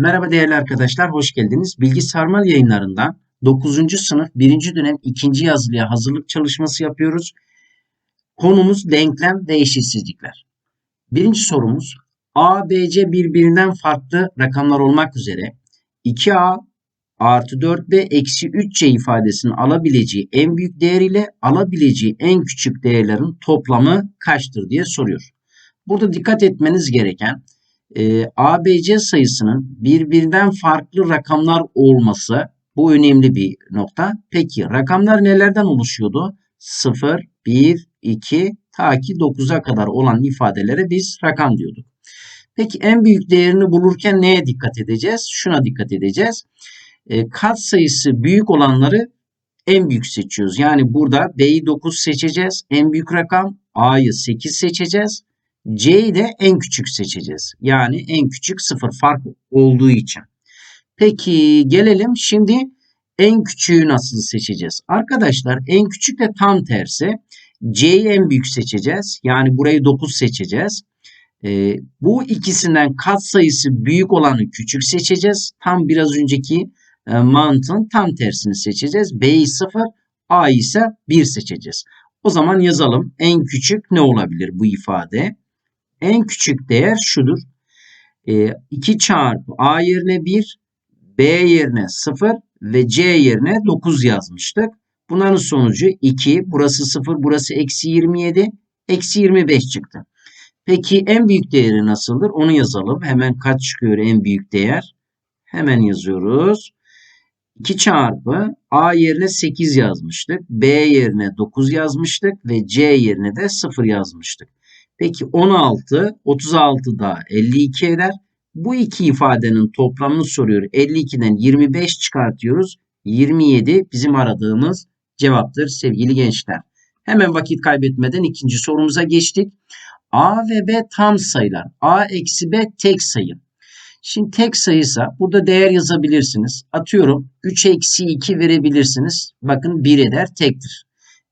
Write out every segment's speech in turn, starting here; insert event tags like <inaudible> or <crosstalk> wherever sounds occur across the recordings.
Merhaba değerli arkadaşlar, hoş geldiniz. Bilgi Sarmal yayınlarından 9. sınıf 1. dönem 2. yazılıya hazırlık çalışması yapıyoruz. Konumuz denklem ve eşitsizlikler. Birinci sorumuz A, B, C birbirinden farklı rakamlar olmak üzere 2A artı 4B eksi 3C ifadesinin alabileceği en büyük değer ile alabileceği en küçük değerlerin toplamı kaçtır diye soruyor. Burada dikkat etmeniz gereken e, ABC sayısının birbirinden farklı rakamlar olması bu önemli bir nokta. Peki rakamlar nelerden oluşuyordu? 0, 1, 2 ta ki 9'a kadar olan ifadelere biz rakam diyorduk. Peki en büyük değerini bulurken neye dikkat edeceğiz? Şuna dikkat edeceğiz. E, kat sayısı büyük olanları en büyük seçiyoruz. Yani burada B'yi 9 seçeceğiz. En büyük rakam A'yı 8 seçeceğiz. C'yi de en küçük seçeceğiz. Yani en küçük sıfır fark olduğu için. Peki gelelim şimdi en küçüğü nasıl seçeceğiz? Arkadaşlar en küçük de tam tersi. C'yi en büyük seçeceğiz. Yani burayı 9 seçeceğiz. Ee, bu ikisinden kat sayısı büyük olanı küçük seçeceğiz. Tam biraz önceki e, mantığın tam tersini seçeceğiz. B'yi 0, A ise 1 seçeceğiz. O zaman yazalım. En küçük ne olabilir bu ifade? En küçük değer şudur. E, 2 çarpı A yerine 1, B yerine 0 ve C yerine 9 yazmıştık. Bunların sonucu 2, burası 0, burası eksi 27, eksi 25 çıktı. Peki en büyük değeri nasıldır? Onu yazalım. Hemen kaç çıkıyor en büyük değer? Hemen yazıyoruz. 2 çarpı A yerine 8 yazmıştık. B yerine 9 yazmıştık ve C yerine de 0 yazmıştık. Peki 16, 36 da 52 eder. Bu iki ifadenin toplamını soruyor. 52'den 25 çıkartıyoruz. 27 bizim aradığımız cevaptır sevgili gençler. Hemen vakit kaybetmeden ikinci sorumuza geçtik. A ve B tam sayılar. A eksi B tek sayı. Şimdi tek sayıysa burada değer yazabilirsiniz. Atıyorum 3 eksi 2 verebilirsiniz. Bakın 1 eder tektir.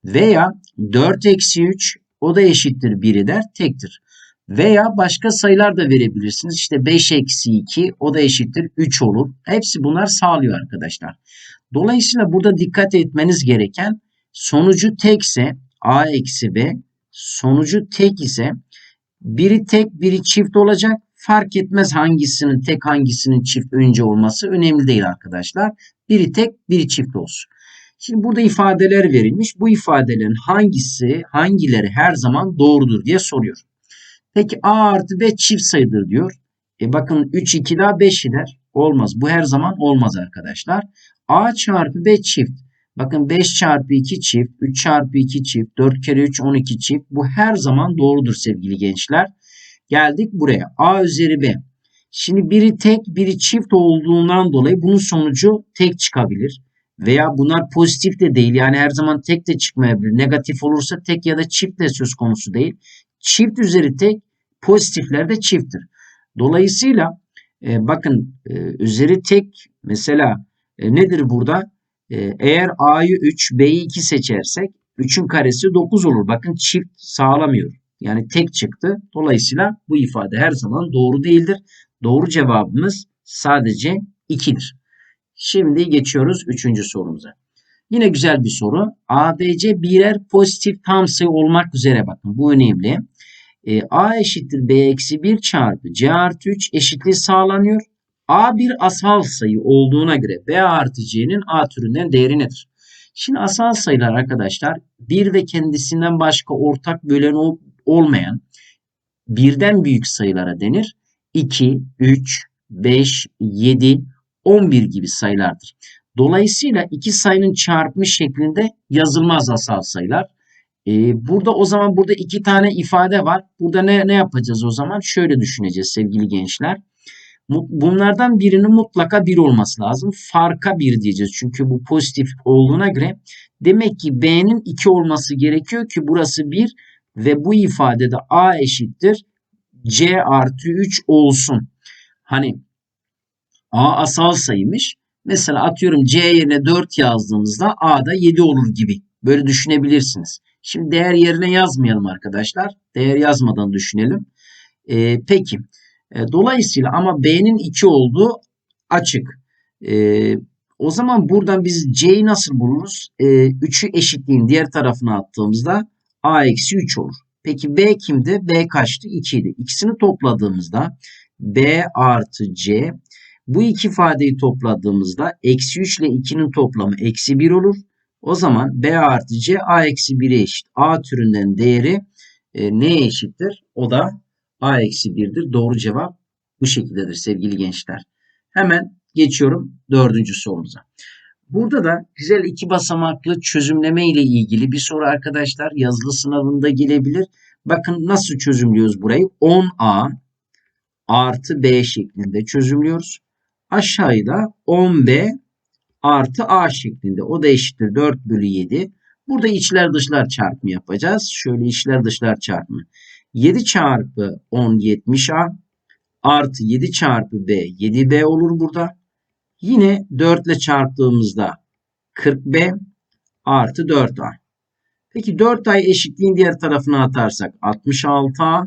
Veya 4 eksi 3 o da eşittir 1 eder tektir. Veya başka sayılar da verebilirsiniz. İşte 5 eksi 2 o da eşittir 3 olur. Hepsi bunlar sağlıyor arkadaşlar. Dolayısıyla burada dikkat etmeniz gereken sonucu tekse a eksi b sonucu tek ise biri tek biri çift olacak. Fark etmez hangisinin tek hangisinin çift önce olması önemli değil arkadaşlar. Biri tek biri çift olsun. Şimdi burada ifadeler verilmiş. Bu ifadelerin hangisi, hangileri her zaman doğrudur diye soruyor. Peki A artı B çift sayıdır diyor. E bakın 3 2 daha 5 eder. Olmaz. Bu her zaman olmaz arkadaşlar. A çarpı B çift. Bakın 5 çarpı 2 çift, 3 çarpı 2 çift, 4 kere 3 12 çift. Bu her zaman doğrudur sevgili gençler. Geldik buraya. A üzeri B. Şimdi biri tek biri çift olduğundan dolayı bunun sonucu tek çıkabilir. Veya bunlar pozitif de değil. Yani her zaman tek de çıkmayabilir. Negatif olursa tek ya da çift de söz konusu değil. Çift üzeri tek pozitifler de çifttir. Dolayısıyla e, bakın e, üzeri tek mesela e, nedir burada? E, eğer A'yı 3, B'yi 2 seçersek 3'ün karesi 9 olur. Bakın çift sağlamıyor. Yani tek çıktı. Dolayısıyla bu ifade her zaman doğru değildir. Doğru cevabımız sadece 2'dir. Şimdi geçiyoruz 3. sorumuza. Yine güzel bir soru. ABC birer pozitif tam sayı olmak üzere bakın bu önemli. E, A eşittir B eksi 1 çarpı C artı 3 eşitliği sağlanıyor. A bir asal sayı olduğuna göre B artı C'nin A türünden değeri nedir? Şimdi asal sayılar arkadaşlar bir ve kendisinden başka ortak bölen olmayan birden büyük sayılara denir. 2, 3, 5, 7, 11 gibi sayılardır. Dolayısıyla iki sayının çarpımı şeklinde yazılmaz asal sayılar. Ee, burada o zaman burada iki tane ifade var. Burada ne, ne yapacağız o zaman? Şöyle düşüneceğiz sevgili gençler. Bunlardan birinin mutlaka bir olması lazım. Farka bir diyeceğiz. Çünkü bu pozitif olduğuna göre demek ki B'nin 2 olması gerekiyor ki burası 1 ve bu ifadede A eşittir C artı 3 olsun. Hani A asal sayıymış. Mesela atıyorum C yerine 4 yazdığımızda A da 7 olur gibi. Böyle düşünebilirsiniz. Şimdi değer yerine yazmayalım arkadaşlar. Değer yazmadan düşünelim. Ee, peki. E, dolayısıyla ama B'nin 2 olduğu açık. Ee, o zaman buradan biz C'yi nasıl buluruz? Ee, 3'ü eşitliğin diğer tarafına attığımızda A eksi 3 olur. Peki B kimdi? B kaçtı? 2 idi. İkisini topladığımızda B artı C bu iki ifadeyi topladığımızda eksi 3 ile 2'nin toplamı eksi 1 olur. O zaman B artı C A eksi 1'e eşit. A türünden değeri e, neye eşittir? O da A eksi 1'dir. Doğru cevap bu şekildedir sevgili gençler. Hemen geçiyorum dördüncü sorumuza. Burada da güzel iki basamaklı çözümleme ile ilgili bir soru arkadaşlar yazılı sınavında gelebilir. Bakın nasıl çözümlüyoruz burayı? 10A artı B şeklinde çözümlüyoruz. Aşağıda 10B artı A şeklinde. O da eşittir 4 bölü 7. Burada içler dışlar çarpımı yapacağız. Şöyle içler dışlar çarpımı. 7 çarpı 10 70A artı 7 çarpı B 7B olur burada. Yine 4 ile çarptığımızda 40B artı 4A. Peki 4 ay eşitliğin diğer tarafına atarsak 66A.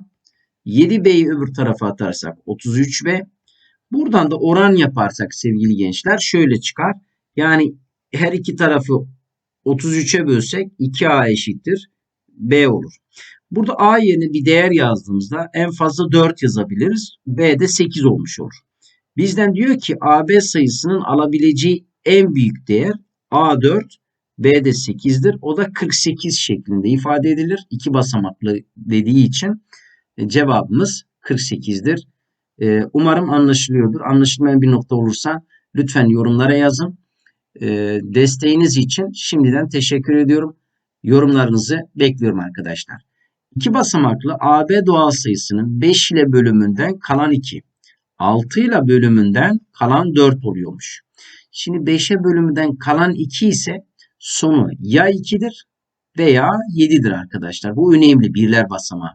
7B'yi öbür tarafa atarsak 33B. Buradan da oran yaparsak sevgili gençler şöyle çıkar. Yani her iki tarafı 33'e bölsek 2A eşittir B olur. Burada A yerine bir değer yazdığımızda en fazla 4 yazabiliriz. B de 8 olmuş olur. Bizden diyor ki AB sayısının alabileceği en büyük değer A4, B de 8'dir. O da 48 şeklinde ifade edilir. İki basamaklı dediği için e, cevabımız 48'dir. E, umarım anlaşılıyordur. Anlaşılmayan bir nokta olursa lütfen yorumlara yazın. E, desteğiniz için şimdiden teşekkür ediyorum. Yorumlarınızı bekliyorum arkadaşlar. İki basamaklı AB doğal sayısının 5 ile bölümünden kalan 2. 6 ile bölümünden kalan 4 oluyormuş. Şimdi 5'e bölümünden kalan 2 ise sonu ya 2'dir veya 7'dir arkadaşlar. Bu önemli birler basamağı.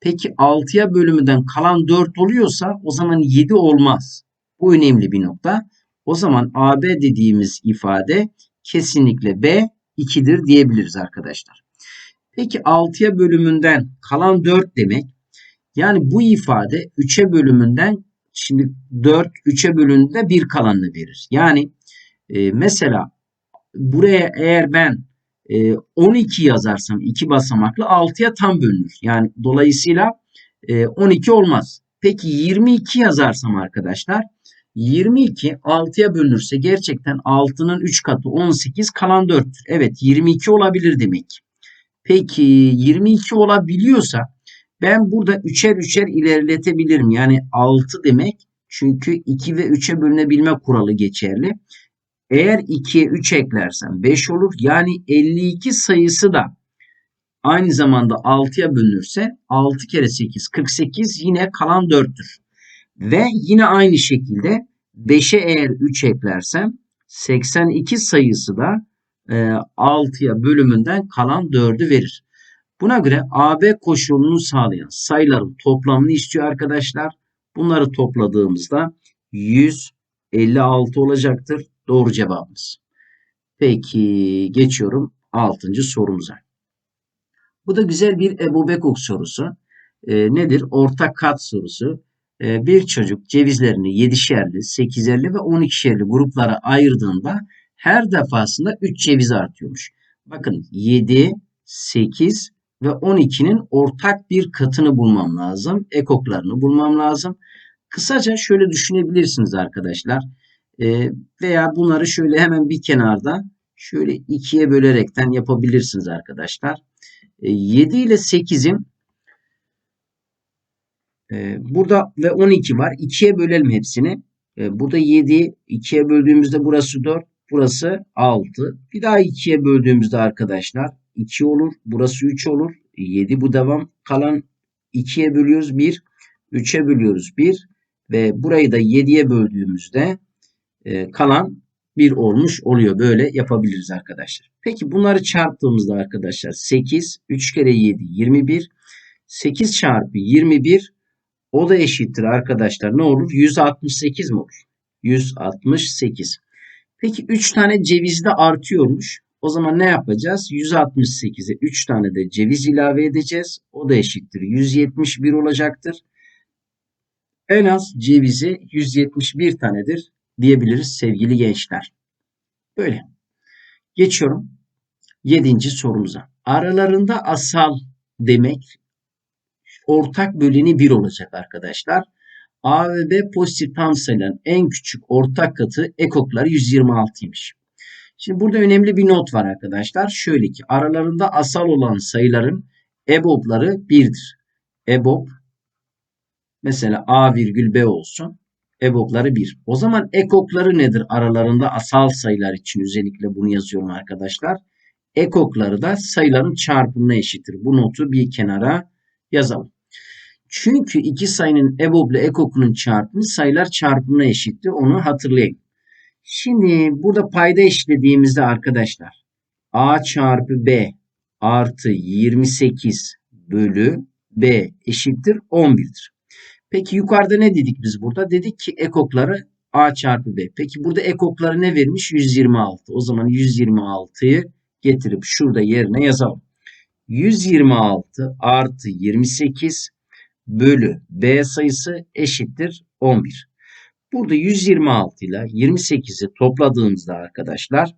Peki 6'ya bölümünden kalan 4 oluyorsa o zaman 7 olmaz. Bu önemli bir nokta. O zaman AB dediğimiz ifade kesinlikle B 2'dir diyebiliriz arkadaşlar. Peki 6'ya bölümünden kalan 4 demek. Yani bu ifade 3'e bölümünden şimdi 4 3'e bölündüğünde 1 kalanını verir. Yani e, mesela buraya eğer ben e, 12 yazarsam 2 basamaklı 6'ya tam bölünür. Yani dolayısıyla e, 12 olmaz. Peki 22 yazarsam arkadaşlar 22 6'ya bölünürse gerçekten 6'nın 3 katı 18 kalan 4'tür. Evet 22 olabilir demek. Peki 22 olabiliyorsa ben burada üçer üçer ilerletebilirim. Yani 6 demek çünkü 2 ve 3'e bölünebilme kuralı geçerli. Eğer 2'ye 3 eklersem 5 olur. Yani 52 sayısı da aynı zamanda 6'ya bölünürse 6 kere 8 48 yine kalan 4'tür. Ve yine aynı şekilde 5'e eğer 3 eklersem 82 sayısı da 6'ya e, bölümünden kalan 4'ü verir. Buna göre AB koşulunu sağlayan sayıların toplamını istiyor arkadaşlar. Bunları topladığımızda 156 olacaktır. Doğru cevabımız. Peki geçiyorum 6. sorumuza. Bu da güzel bir Ebu Bekuk sorusu. E, nedir? Ortak kat sorusu. E, bir çocuk cevizlerini 7'şerli, 8'erli ve 12'şerli gruplara ayırdığında her defasında 3 ceviz artıyormuş. Bakın 7, 8 ve 12'nin ortak bir katını bulmam lazım. Ekoklarını bulmam lazım. Kısaca şöyle düşünebilirsiniz arkadaşlar. E, veya bunları şöyle hemen bir kenarda şöyle ikiye bölerekten yapabilirsiniz arkadaşlar. E, 7 ile 8'in e, burada ve 12 var. 2'ye bölelim hepsini. E, burada 7 2'ye böldüğümüzde burası 4. Burası 6. Bir daha 2'ye böldüğümüzde arkadaşlar 2 olur. Burası 3 olur. 7 bu devam. Kalan 2'ye bölüyoruz 1. 3'e bölüyoruz 1. Ve burayı da 7'ye böldüğümüzde e, kalan 1 olmuş oluyor. Böyle yapabiliriz arkadaşlar. Peki bunları çarptığımızda arkadaşlar 8, 3 kere 7, 21. 8 çarpı 21 o da eşittir arkadaşlar. Ne olur? 168 mi olur? 168. Peki 3 tane ceviz de artıyormuş. O zaman ne yapacağız? 168'e 3 tane de ceviz ilave edeceğiz. O da eşittir. 171 olacaktır. En az cevizi 171 tanedir diyebiliriz sevgili gençler. Böyle. Geçiyorum yedinci sorumuza. Aralarında asal demek ortak böleni 1 olacak arkadaşlar. A ve B pozitif tam sayıların en küçük ortak katı ekokları 126'ymış. Şimdi burada önemli bir not var arkadaşlar. Şöyle ki aralarında asal olan sayıların EBOB'ları 1'dir. EBOB mesela A virgül B olsun. EBOB'ları 1. O zaman ekokları nedir aralarında asal sayılar için özellikle bunu yazıyorum arkadaşlar. Ekokları da sayıların çarpımına eşittir. Bu notu bir kenara yazalım. Çünkü iki sayının EBOB ile ekokunun çarpımı sayılar çarpımına eşitti. Onu hatırlayın. Şimdi burada payda eşitlediğimizde arkadaşlar A çarpı B artı 28 bölü B eşittir 11'dir. Peki yukarıda ne dedik biz burada? Dedik ki ekokları A çarpı B. Peki burada ekokları ne vermiş? 126. O zaman 126'yı getirip şurada yerine yazalım. 126 artı 28 bölü B sayısı eşittir 11. Burada 126 ile 28'i topladığımızda arkadaşlar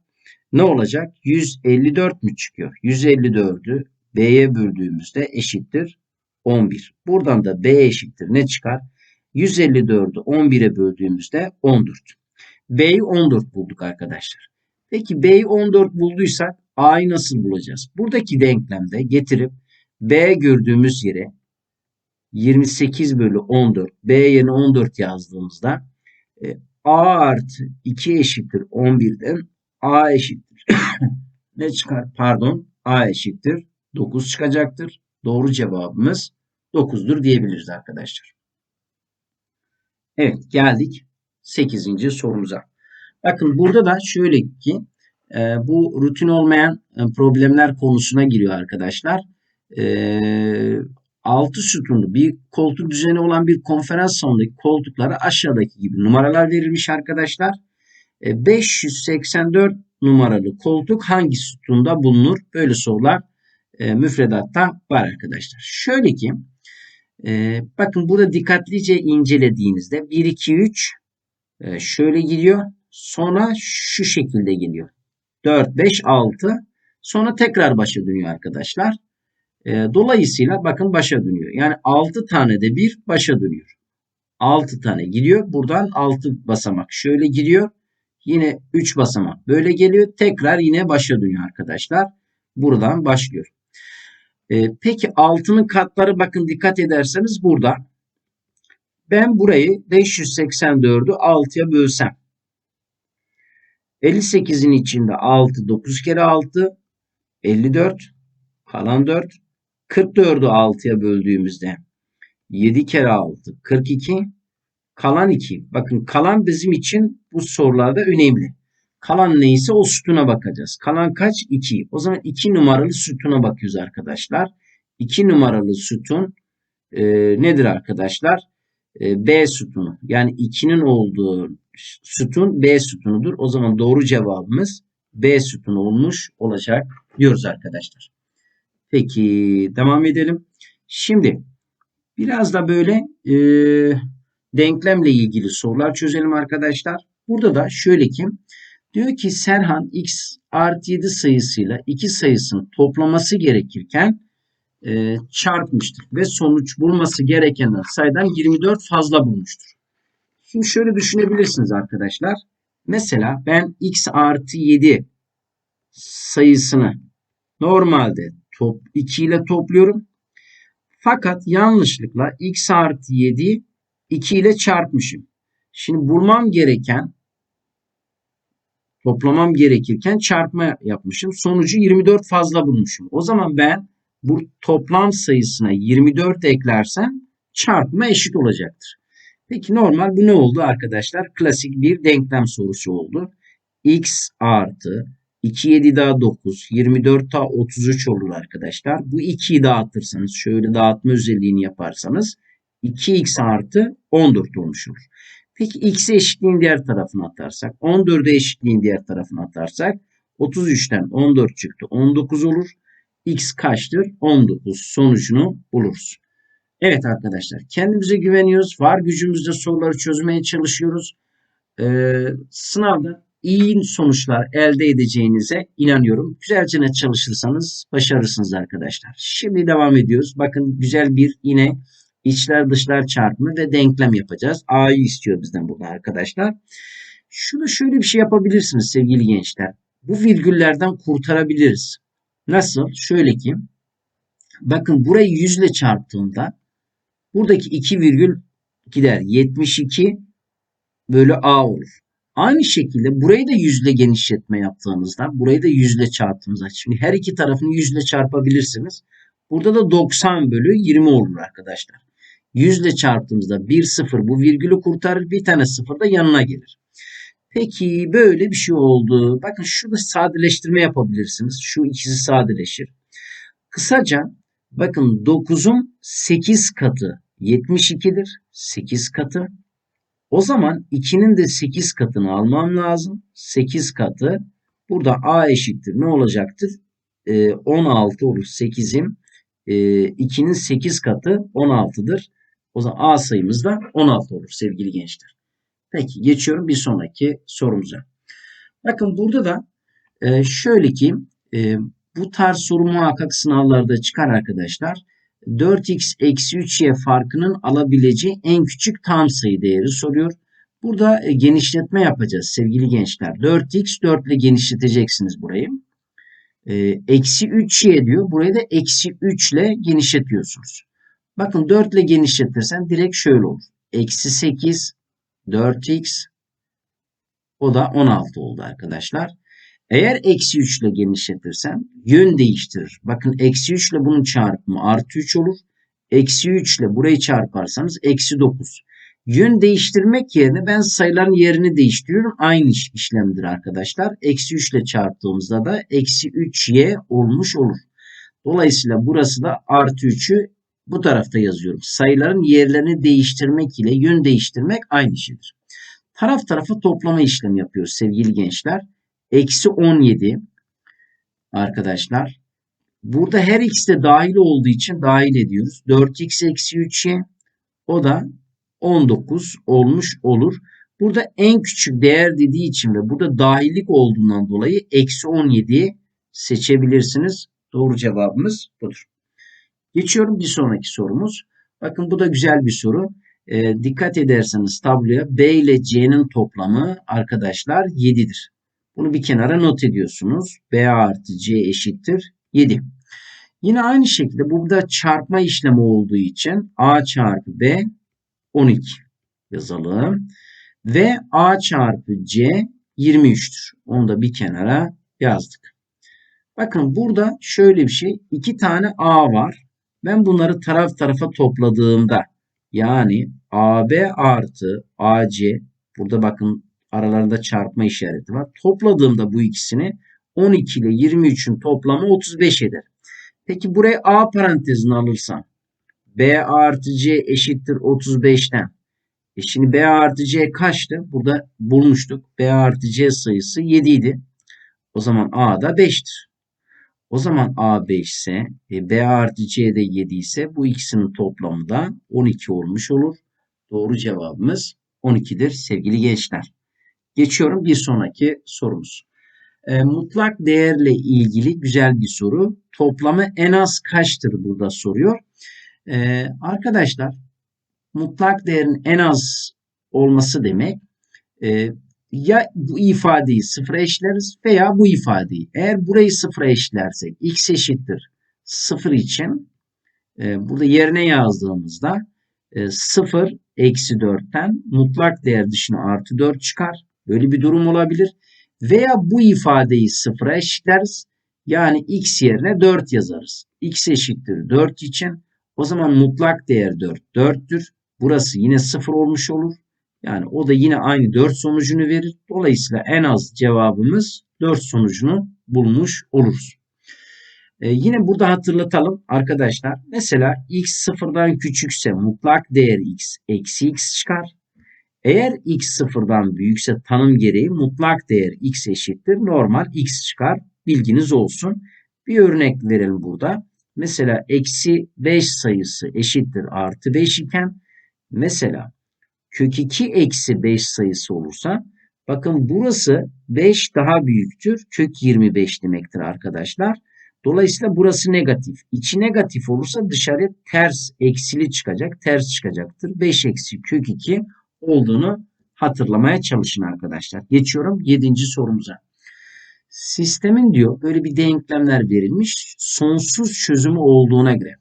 ne olacak? 154 mü çıkıyor? 154'ü B'ye böldüğümüzde eşittir 11. Buradan da B eşittir ne çıkar? 154'ü 11'e böldüğümüzde 14. B'yi 14 bulduk arkadaşlar. Peki B'yi 14 bulduysak A'yı nasıl bulacağız? Buradaki denklemde getirip B gördüğümüz yere 28 bölü 14 B yerine 14 yazdığımızda e, A artı 2 eşittir 11'den A eşittir. <coughs> ne çıkar? Pardon. A eşittir. 9 çıkacaktır. Doğru cevabımız 9'dur diyebiliriz arkadaşlar. Evet geldik 8. sorumuza. Bakın burada da şöyle ki e, bu rutin olmayan e, problemler konusuna giriyor arkadaşlar. E, 6 sütunlu bir koltuk düzeni olan bir konferans salonundaki koltuklara aşağıdaki gibi numaralar verilmiş arkadaşlar. 584 e, numaralı koltuk hangi sütunda bulunur? Böyle sorular e, müfredatta var arkadaşlar. Şöyle ki e, bakın burada dikkatlice incelediğinizde 1, 2, 3 e, şöyle gidiyor. Sonra şu şekilde geliyor. 4, 5, 6 sonra tekrar başa dönüyor arkadaşlar. E, dolayısıyla bakın başa dönüyor. Yani 6 tane de bir başa dönüyor. 6 tane gidiyor. Buradan 6 basamak şöyle gidiyor. Yine 3 basamak böyle geliyor. Tekrar yine başa dönüyor arkadaşlar. Buradan başlıyor. E, peki 6'nın katları bakın dikkat ederseniz burada. Ben burayı 584'ü 6'ya bölsem. 58'in içinde 6 9 kere 6 54 kalan 4 44'ü 6'ya böldüğümüzde 7 kere 6 42 kalan 2. Bakın kalan bizim için bu sorularda önemli. Kalan neyse o sütuna bakacağız. Kalan kaç? 2. O zaman 2 numaralı sütuna bakıyoruz arkadaşlar. 2 numaralı sütun e, nedir arkadaşlar? E, B sütunu. Yani 2'nin olduğu sütun B sütunudur. O zaman doğru cevabımız B sütunu olmuş olacak diyoruz arkadaşlar. Peki devam edelim. Şimdi biraz da böyle e, denklemle ilgili sorular çözelim arkadaşlar. Burada da şöyle ki diyor ki Serhan x artı 7 sayısıyla 2 sayısının toplaması gerekirken e, çarpmıştır ve sonuç bulması gereken sayıdan 24 fazla bulmuştur. Şimdi şöyle düşünebilirsiniz arkadaşlar. Mesela ben x artı 7 sayısını normalde top, 2 ile topluyorum. Fakat yanlışlıkla x artı 7 2 ile çarpmışım. Şimdi bulmam gereken toplamam gerekirken çarpma yapmışım. Sonucu 24 fazla bulmuşum. O zaman ben bu toplam sayısına 24 eklersem çarpma eşit olacaktır. Peki normal bu ne oldu arkadaşlar? Klasik bir denklem sorusu oldu. x artı 2 7 daha 9, 24 daha 33 olur arkadaşlar. Bu 2'yi dağıtırsanız, şöyle dağıtma özelliğini yaparsanız 2x artı 14 olmuş olur. Peki x'e eşitliğin diğer tarafına atarsak, 14'e eşitliğin diğer tarafına atarsak 33'ten 14 çıktı 19 olur. x kaçtır? 19 sonucunu buluruz. Evet arkadaşlar kendimize güveniyoruz. Var gücümüzle soruları çözmeye çalışıyoruz. e, sınavda iyi sonuçlar elde edeceğinize inanıyorum. Güzelce çalışırsanız başarırsınız arkadaşlar. Şimdi devam ediyoruz. Bakın güzel bir yine içler dışlar çarpımı ve denklem yapacağız. A'yı istiyor bizden burada arkadaşlar. Şunu şöyle bir şey yapabilirsiniz sevgili gençler. Bu virgüllerden kurtarabiliriz. Nasıl? Şöyle ki bakın burayı yüzle çarptığımda buradaki iki virgül gider. 72 bölü A olur. Aynı şekilde burayı da yüzle genişletme yaptığımızda burayı da yüzle çarptığımızda şimdi her iki tarafını yüzle çarpabilirsiniz. Burada da 90 bölü 20 olur arkadaşlar. Yüzle çarptığımızda 1 0 bu virgülü kurtarır bir tane 0 da yanına gelir. Peki böyle bir şey oldu. Bakın şurada sadeleştirme yapabilirsiniz. Şu ikisi sadeleşir. Kısaca bakın 9'un 8 katı 72'dir. 8 katı. O zaman 2'nin de 8 katını almam lazım. 8 katı. Burada A eşittir. Ne olacaktır? Ee, 16 olur. 8'in e, 2'nin 8 katı 16'dır. O zaman A sayımız da 16 olur sevgili gençler. Peki geçiyorum bir sonraki sorumuza. Bakın burada da e, şöyle ki e, bu tarz soru muhakkak sınavlarda çıkar arkadaşlar. 4x eksi 3y farkının alabileceği en küçük tam sayı değeri soruyor. Burada e, genişletme yapacağız sevgili gençler. 4x 4 ile genişleteceksiniz burayı. E, eksi 3y diyor. Burayı da eksi 3 ile genişletiyorsunuz. Bakın 4 ile genişletirsen direkt şöyle olur. Eksi 8 4x o da 16 oldu arkadaşlar. Eğer eksi 3 ile genişletirsem yön değiştirir. Bakın eksi 3 ile bunun çarpımı artı 3 olur. Eksi 3 ile burayı çarparsanız eksi 9. Yön değiştirmek yerine ben sayıların yerini değiştiriyorum. Aynı iş, işlemdir arkadaşlar. Eksi 3 ile çarptığımızda da eksi 3y olmuş olur. Dolayısıyla burası da artı 3'ü bu tarafta yazıyorum. Sayıların yerlerini değiştirmek ile yön değiştirmek aynı şeydir. Taraf tarafa toplama işlemi yapıyoruz sevgili gençler. Eksi 17 arkadaşlar. Burada her x de dahil olduğu için dahil ediyoruz. 4x eksi 3y o da 19 olmuş olur. Burada en küçük değer dediği için ve burada dahillik olduğundan dolayı eksi 17'yi seçebilirsiniz. Doğru cevabımız budur. Geçiyorum bir sonraki sorumuz. Bakın bu da güzel bir soru. E, dikkat ederseniz tabloya B ile C'nin toplamı arkadaşlar 7'dir. Bunu bir kenara not ediyorsunuz. B artı C eşittir 7. Yine aynı şekilde burada çarpma işlemi olduğu için A çarpı B 12 yazalım. Ve A çarpı C 23'tür. Onu da bir kenara yazdık. Bakın burada şöyle bir şey. iki tane A var. Ben bunları taraf tarafa topladığımda yani AB artı AC burada bakın aralarında çarpma işareti var. Topladığımda bu ikisini 12 ile 23'ün toplamı 35 eder. Peki buraya A parantezini alırsam B artı C eşittir 35'ten. E şimdi B artı C kaçtı? Burada bulmuştuk. B artı C sayısı 7 idi. O zaman A da 5'tir. O zaman A 5 ise e, B artı C de 7 ise bu ikisinin toplamı da 12 olmuş olur. Doğru cevabımız 12'dir sevgili gençler. Geçiyorum bir sonraki sorumuz. E, mutlak değerle ilgili güzel bir soru. Toplamı en az kaçtır burada soruyor. E, arkadaşlar mutlak değerin en az olması demek e, ya bu ifadeyi sıfıra eşleriz veya bu ifadeyi. Eğer burayı sıfıra eşlersek x eşittir sıfır için e, burada yerine yazdığımızda e, 0 eksi 4'ten mutlak değer dışına artı 4 çıkar. Böyle bir durum olabilir. Veya bu ifadeyi sıfıra eşitleriz. Yani x yerine 4 yazarız. x eşittir 4 için o zaman mutlak değer 4 4'tür. Burası yine 0 olmuş olur. Yani o da yine aynı 4 sonucunu verir. Dolayısıyla en az cevabımız 4 sonucunu bulmuş oluruz. Ee, yine burada hatırlatalım arkadaşlar. Mesela x sıfırdan küçükse mutlak değer x eksi x çıkar. Eğer x sıfırdan büyükse tanım gereği mutlak değer x eşittir. Normal x çıkar. Bilginiz olsun. Bir örnek verelim burada. Mesela eksi 5 sayısı eşittir artı 5 iken mesela kök 2 eksi 5 sayısı olursa bakın burası 5 daha büyüktür. Kök 25 demektir arkadaşlar. Dolayısıyla burası negatif. İçi negatif olursa dışarı ters eksili çıkacak. Ters çıkacaktır. 5 eksi kök 2 olduğunu hatırlamaya çalışın arkadaşlar. Geçiyorum 7. sorumuza. Sistemin diyor böyle bir denklemler verilmiş. Sonsuz çözümü olduğuna göre.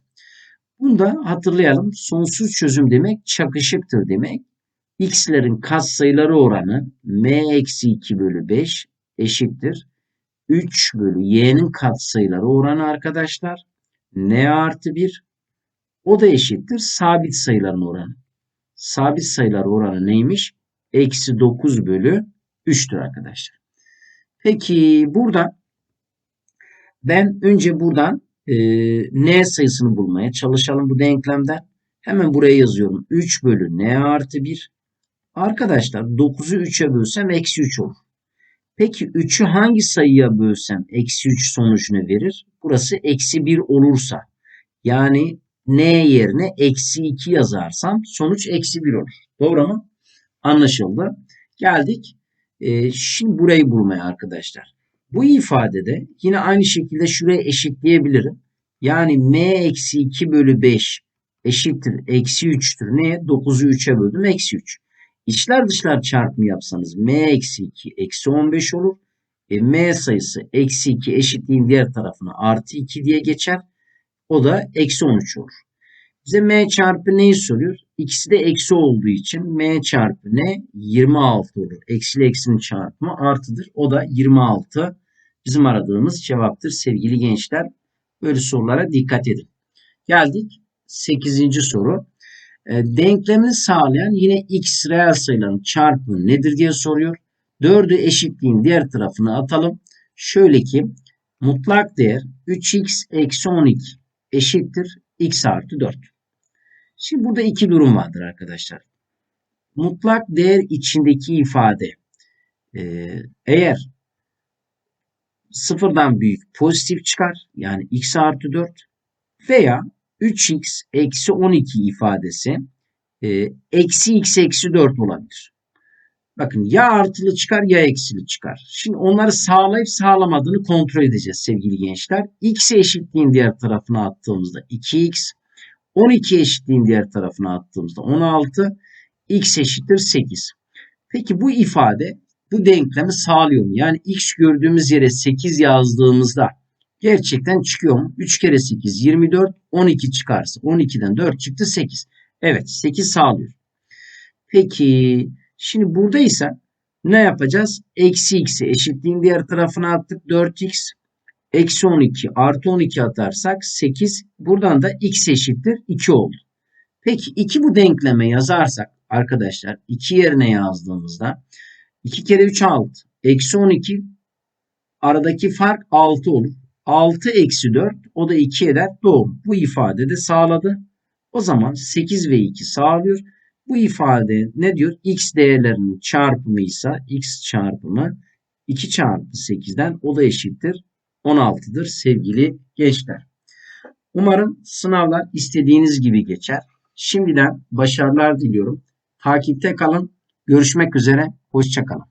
Bunu da hatırlayalım. Sonsuz çözüm demek çakışıktır demek. X'lerin katsayıları oranı m eksi 2 bölü 5 eşittir. 3 bölü y'nin katsayıları oranı arkadaşlar. n artı 1 o da eşittir sabit sayıların oranı. Sabit sayılar oranı neymiş? Eksi 9 bölü 3'tür arkadaşlar. Peki burada ben önce buradan e, n sayısını bulmaya çalışalım bu denklemden. Hemen buraya yazıyorum. 3 bölü n artı 1. Arkadaşlar 9'u 3'e bölsem eksi 3 olur. Peki 3'ü hangi sayıya bölsem eksi 3 sonucunu verir? Burası eksi 1 olursa yani n yerine eksi 2 yazarsam sonuç eksi 1 olur. Doğru mu? Anlaşıldı. Geldik. Ee, şimdi burayı bulmaya arkadaşlar. Bu ifadede yine aynı şekilde şuraya eşitleyebilirim. Yani m eksi 2 bölü 5 eşittir eksi 3'tür. Neye? 9'u 3'e böldüm eksi 3. İçler dışlar çarpımı yapsanız m eksi 2 eksi 15 olur. E, m sayısı eksi 2 eşitliğin diğer tarafına artı 2 diye geçer. O da eksi 13 olur. Bize m çarpı neyi soruyor? İkisi de eksi olduğu için m çarpı ne? 26 olur. Eksi ile eksinin çarpımı artıdır. O da 26 bizim aradığımız cevaptır sevgili gençler. Böyle sorulara dikkat edin. Geldik 8. soru. E, denklemini sağlayan yine x reel sayıların çarpımı nedir diye soruyor. 4'ü eşitliğin diğer tarafına atalım. Şöyle ki mutlak değer 3x eksi 12 eşittir x artı 4. Şimdi burada iki durum vardır arkadaşlar. Mutlak değer içindeki ifade e, eğer sıfırdan büyük pozitif çıkar yani x artı 4 veya 3x eksi 12 ifadesi e, eksi x eksi 4 olabilir. Bakın ya artılı çıkar ya eksili çıkar. Şimdi onları sağlayıp sağlamadığını kontrol edeceğiz sevgili gençler. x eşitliğin diğer tarafına attığımızda 2x 12 eşitliğin diğer tarafına attığımızda 16 x eşittir 8. Peki bu ifade bu denklemi sağlıyor mu? Yani x gördüğümüz yere 8 yazdığımızda gerçekten çıkıyor mu? 3 kere 8 24 12 çıkarsa 12'den 4 çıktı 8. Evet 8 sağlıyor. Peki şimdi buradaysa ne yapacağız? Eksi x'i eşitliğin diğer tarafına attık 4x. Eksi 12 artı 12 atarsak 8. Buradan da x eşittir 2 oldu. Peki 2 bu denkleme yazarsak arkadaşlar 2 yerine yazdığımızda 2 kere 3 6. Eksi 12 aradaki fark 6 olur. 6 eksi 4 o da 2 eder. Doğru. Bu ifade de sağladı. O zaman 8 ve 2 sağlıyor. Bu ifade ne diyor? X değerlerinin çarpımı ise x çarpımı 2 çarpı 8'den o da eşittir 16'dır sevgili gençler. Umarım sınavlar istediğiniz gibi geçer. Şimdiden başarılar diliyorum. Takipte kalın. Görüşmek üzere. Hoşçakalın.